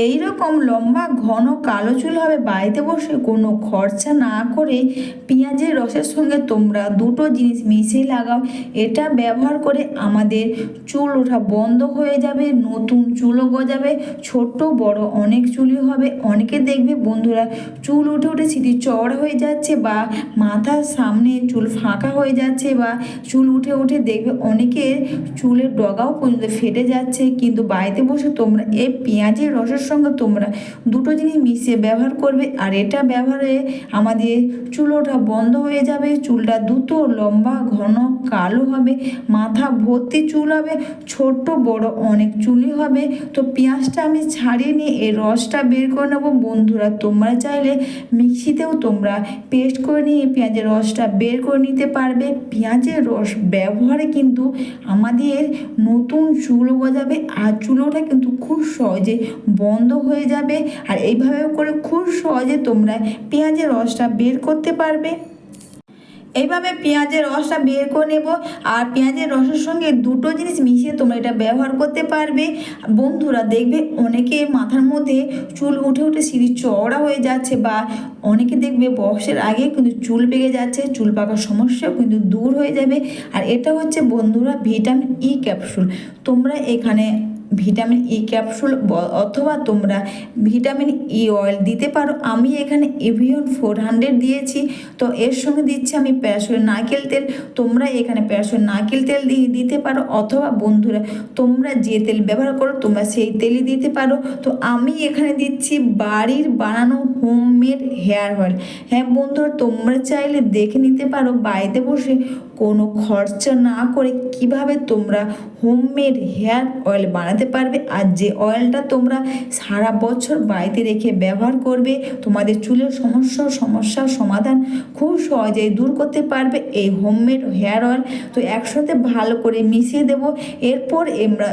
এই রকম লম্বা, ঘন, কালো চুল হবে, বাড়িতে বসে কোনো খরচা না করে পেঁয়াজের রসের সঙ্গে তোমরা দুটো জিনিস মিশিয়ে লাগাও। এটা ব্যবহার করে আমাদের চুল ওঠা বন্ধ হয়ে যাবে, নতুন চুলও গজাবে ছোট বড় অনেক চুলই হবে। অনেকে দেখবে, বন্ধুরা, চুল উঠে উঠে স্মৃতি চড় হয়ে যাচ্ছে বা মাথার সামনে চুল ফাঁকা হয়ে যাচ্ছে বা চুল উঠে উঠে দেখবে অনেকের চুলের ডগাও পর্যন্ত ফেটে যাচ্ছে। কিন্তু বাড়িতে বসে তোমরা এই পেঁয়াজের রসের সঙ্গে তোমরা দুটো জিনিস মিশিয়ে ব্যবহার করবে, আর এটা ব্যবহারে আমাদের চুল ওঠা বন্ধ হয়ে যাবে, চুলটা দ্রুত লম্বা, ঘন, কালো হবে, মাথা ভর্তি চুল হবে ছোট বড় অনেক চুলই হবে। তো পেঁয়াজটা আমি ছাড়িয়ে নিয়ে এই রসটা বের করে নেব। বন্ধুরা, তোমরা চাইলে মিক্সিতেও তোমরা পেস্ট করে নিয়ে পেঁয়াজের রসটা বের করে নিতে পারবে। পেঁয়াজের রস ব্যবহারে কিন্তু আমাদের নতুন চুল গজাবে, আর চুল ওঠা কিন্তু খুব সহজে বন্ধ হয়ে যাবে। আর এইভাবে করে খুব সহজে তোমরা পেঁয়াজের রসটা বের করতে পারবে। এইভাবে পেঁয়াজের রসটা বের করে নেব। আর পেঁয়াজের রসের সঙ্গে দুটো জিনিস মিশিয়ে তোমরা এটা ব্যবহার করতে পারবে। বন্ধুরা, দেখবে অনেকে মাথার মধ্যে চুল উঠে উঠে সিঁড়ি চওড়া হয়ে যাচ্ছে বা অনেকে দেখবে বয়সের আগে কিন্তু চুল পেকে যাচ্ছে, চুল পাকার সমস্যাও কিন্তু দূর হয়ে যাবে। আর এটা হচ্ছে বন্ধুরা ভিটামিন ই ক্যাপসুল। তোমরা এখানে ভিটামিন ই ক্যাপসুল অথবা তোমরা ভিটামিন ই অয়েল দিতে পারো। আমি এখানে এভিয়ন ফোর হান্ড্রেড দিয়েছি। তো এর সঙ্গে দিচ্ছি আমি প্যারাসুলের নারকেল তেল। তোমরা এখানে প্যারাসুলের নারকেল তেল দিয়ে দিতে পারো, অথবা বন্ধুরা তোমরা যে তেল ব্যবহার করো, তোমরা সেই তেলই দিতে পারো। তো আমি এখানে দিচ্ছি বাড়ির বানানো হোমমেড হেয়ার অয়েল হ্যাঁ বন্ধুরা, তোমরা চাইলে দেখে নিতে পারো। বাড়িতে বসে কোনো খরচা না করে কীভাবে তোমরা হোমমেড হেয়ার অয়েল বানাতে পারবে? আর যে অয়েলটা তোমরা সারা বছর বাড়িতে রেখে ব্যবহার করবে, তোমাদের চুলের সমস্যা, সমস্যার সমাধান খুব সহজেই দূর করতে পারবে এই হোমমেড হেয়ার অয়েল তো একসাথে ভালো করে মিশিয়ে দেব। এরপর আমরা,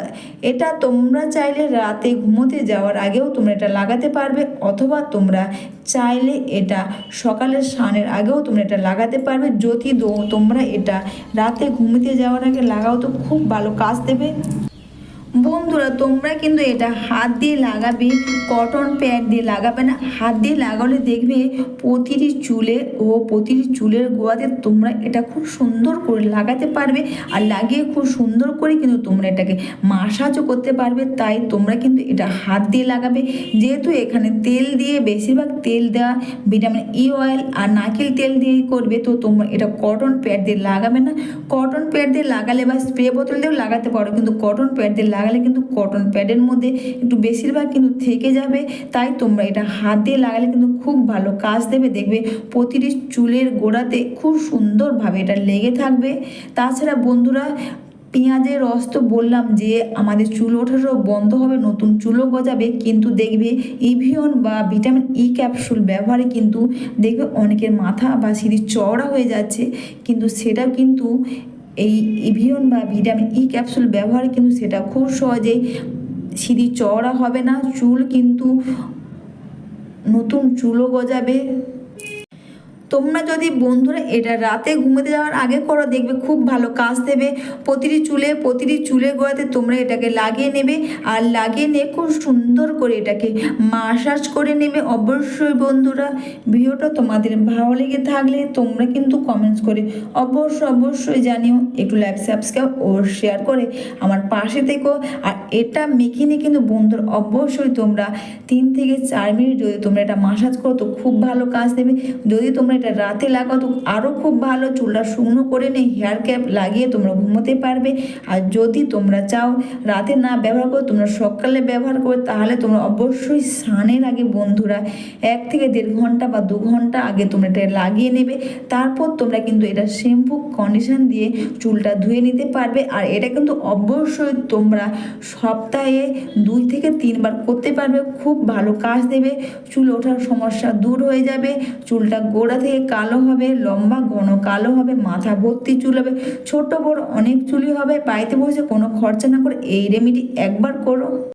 এটা তোমরা চাইলে রাতে ঘুমোতে যাওয়ার আগেও তোমরা এটা লাগাতে পারবে। অথবা তোমরা চাইলে এটা সকালের স্নানের আগেও তোমরা এটা লাগাতে পারবে। যদি তোমরা এটা রাতে ঘুমিতে যাওয়ার আগে লাগাও তো খুব ভালো কাজ দেবে। বন্ধুরা, তোমরা কিন্তু এটা হাত দিয়ে লাগাবে কটন প্যাড দিয়ে লাগাবে না, হাত দিয়ে লাগালে দেখবে প্রতিটি চুলে ও প্রতিটি চুলের গোয়াতে তোমরা এটা খুব সুন্দর করে লাগাতে পারবে। আর লাগিয়ে খুব সুন্দর করে কিন্তু তোমরা এটাকে মাসাজও করতে পারবে, তাই তোমরা কিন্তু এটা হাত দিয়ে লাগাবে। যেহেতু এখানে তেল দিয়ে বেশিরভাগ তেল দেওয়া ভিটামিন ই অয়েল আর নারকেল তেল দিয়ে করবে, তো তোমরা এটা কটন প্যাড দিয়ে লাগাবে না। কটন প্যাড দিয়ে লাগালে বা স্প্রে বোতল দিয়েও লাগাতে পারো, কিন্তু কটন প্যাড দিয়ে লাগালে কিন্তু কটন প্যাডের মধ্যে একটু বেশিরভাগ কিন্তু থেকে যাবে। তাই তোমরা এটা হাত লাগালে কিন্তু খুব ভালো কাজ দেবে। দেখবে প্রতিটি চুলের গোড়াতে খুব সুন্দরভাবে এটা লেগে থাকবে। তাছাড়া বন্ধুরা, পেঁয়াজের রস তো বললাম যে আমাদের চুল ওঠারও বন্ধ হবে, নতুন চুলও গজাবে। কিন্তু দেখবে ইভিয়ন বা ভিটামিন ই ক্যাপসুল ব্যবহারে কিন্তু দেখবে অনেকের মাথা বা সিঁড়ি চওড়া হয়ে যাচ্ছে। কিন্তু সেটা কিন্তু এই ইভিয়ন বা ভিটামিন ই ক্যাপসুল ব্যবহার কিন্তু সেটা খুব সহজেই সিঁড়ি চওড়া হবে না, চুল কিন্তু নতুন চুলও গজাবে। তোমরা যদি বন্ধুরা এটা রাতে ঘুমোতে যাওয়ার আগে করো, দেখবে খুব ভালো কাজ দেবে। প্রতিটি চুলে, প্রতিটি চুলের গোড়াতে তোমরা এটাকে লাগিয়ে নেবে আর লাগিয়ে নিয়ে খুব সুন্দর করে এটাকে মাসাজ করে নেবে। অবশ্যই বন্ধুরা, ভিডিওটা তোমাদের ভালো লেগে থাকলে তোমরা কিন্তু কমেন্টস করে অবশ্যই অবশ্যই জানিও। একটু লাইক সাবস্ক্রাইব ও শেয়ার করে আমার পাশে থেকো। আর এটা মেখে নিয়ে কিন্তু বন্ধুর অবশ্যই তোমরা তিন থেকে চার মিনিট যদি তোমরা এটা মাসাজ করো, তো খুব ভালো কাজ দেবে। যদি তোমরা এটা রাতে লাগাও তো আরও খুব ভালো। চুলটা শুকনো করে নিয়ে হেয়ার ক্যাপ লাগিয়ে তোমরা ঘুমোতে পারবে। আর যদি তোমরা চাও রাতে না ব্যবহার করো, তোমরা সকালে ব্যবহার করো, তাহলে তোমরা অবশ্যই স্নানের আগে বন্ধুরা এক থেকে দেড় ঘণ্টা বা দু ঘণ্টা আগে তোমরা এটা লাগিয়ে নেবে। তারপর তোমরা কিন্তু এটা শ্যাম্পু কন্ডিশন দিয়ে চুলটা ধুয়ে নিতে পারবে। আর এটা কিন্তু অবশ্যই তোমরা সপ্তাহে দুই থেকে তিনবার করতে পারবে। খুব ভালো কাজ দেবে। চুল ওঠার সমস্যা দূর হয়ে যাবে। চুলটা গোড়া থেকে কালো হবে, লম্বা, ঘন, কালো হবে, মাথা ভর্তি চুল হবে, ছোট বড় অনেক চুলই হবে বাড়িতে বসে কোনো খরচা না করে এই রেমেডি একবার করো।